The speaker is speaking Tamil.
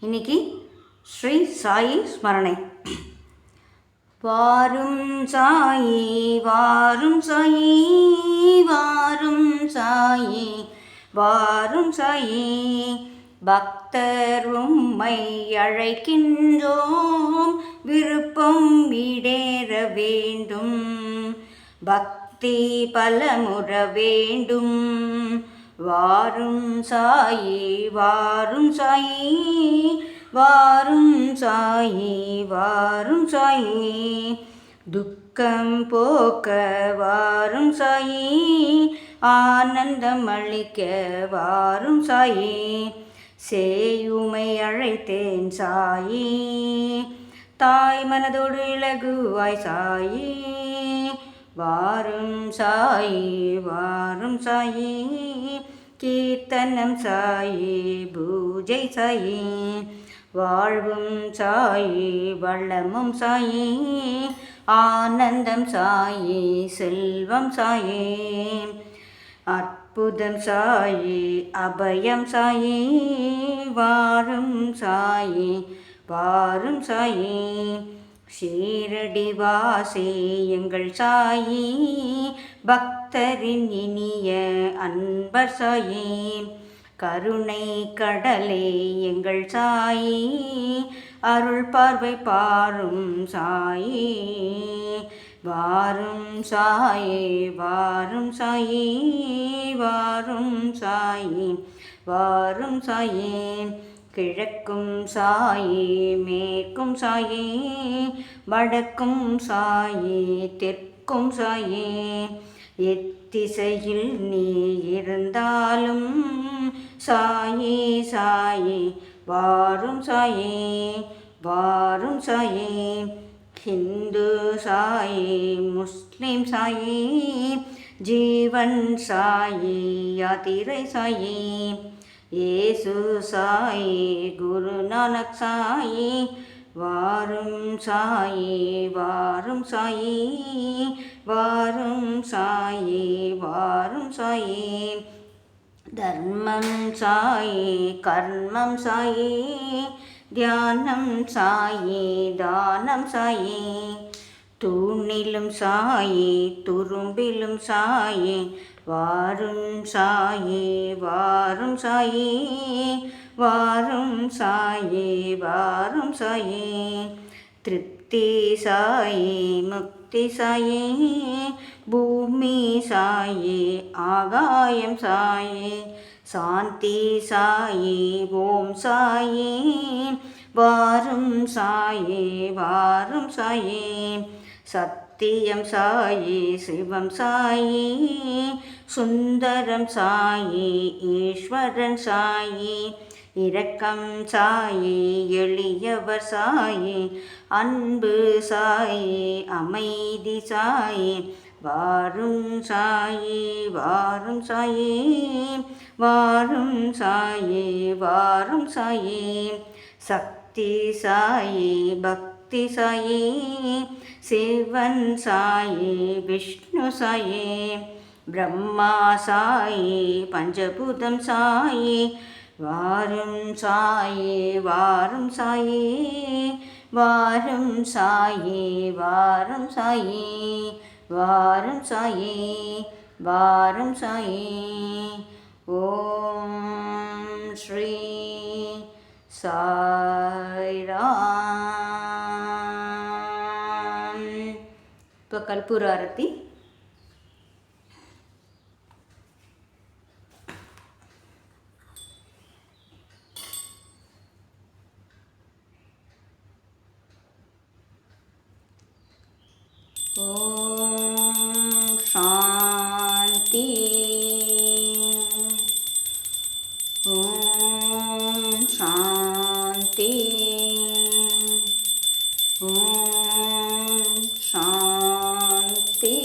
இன்னைக்கு ஸ்ரீ சாயி ஸ்மரணை. வாரும் சாயி வாரும் சாயி வாரும் சாயி வாரும் சாயி பக்தர் உம்மை அழைக்கின்றோம் விருப்பம் ஈடேற வேண்டும் பக்தி பலமுற வேண்டும். வாரும் சாயி வாரும் சாயி வாரும் சாயி வாரும் சாயி. துக்கம் போக்க வாரும் சாயி ஆனந்தம் அளிக்க வாரும் சாயி. சேயுமை அழைத்தேன் சாயி தாய் மனதோடு இலகுவாய் சாயி. வாரும் சாயி வாரும் சாயி கீர்த்தனம் சாயி பூஜை சாயி வாழ்வும் சாயி வள்ளமும் சாயி ஆனந்தம் சாயி செல்வம் சாயி அற்புதம் சாயி அபயம் சாயி வாரும் சாயி வாரும் சாயி ஷீரடி எங்கள் சாயி பக்தரின் இனிய அன்பர் சாயி. கருணை கடலே எங்கள் சாயி அருள் பார்வை பாரும் சாயி. வாரும் சாயே வாரும் சாயி வாரும் சாயி. வாரும் சாயே கிழக்கும் சாயி மேற்கும் சாயி வடக்கும் சாயி தெற்கும் சாயி. எத்திசையில் நீ இருந்தாலும் சாயி சாயி. வாரும் சாயி வாரும் சாயி. ஹிந்து சாயி முஸ்லிம் சாயி. ஜீவன் சாயி யாத்திரை சாயி. ஏசு சாயி குரு நானக் சாயி வாரும் சாயி வாரும் சாயி வாரும் சாயி வாரும் சாயி. தர்மம் சாயி கர்மம் சாயி தியானம் சாயி தானம் சாயி. தூணிலும் சாயி துரும்பிலும் சாயி வாரும் சாயே வாரும் சாயே வாரும் சாயே வாரும் சாயே. திருப்தி சாயே முக்தி சாயே பூமி சாயே ஆகாயம் சாயே. சாந்தி சாயே ஓம் சாயே. வாரும் சாயே வாரும் சாயே. சத்தியம் சாயே சிவம் சாயே. சுந்தரம் சாயி ஈஸ்வரன் சாயி இரக்கம் சாயி எளியவர் சாயி அன்பு சாயி அமைதி சாயி வாரும் சாயி வாரும் சாயி வாரும் சாயி வாரும் சாயி சக்தி சாயி பக்தி சாயி சிவன் சாயி விஷ்ணு சாயி பிரம்மா சாயி பஞ்சபூதம் சாயி வாரும் சாயி வாரும் சாயி வாரும் சாயி வாரும் சாயி வாரும் சாயி வாரும் சாயி. ஓம் ஸ்ரீ சாய்ராம். இப்போ கற்பூர ஆரத்தி Shanti.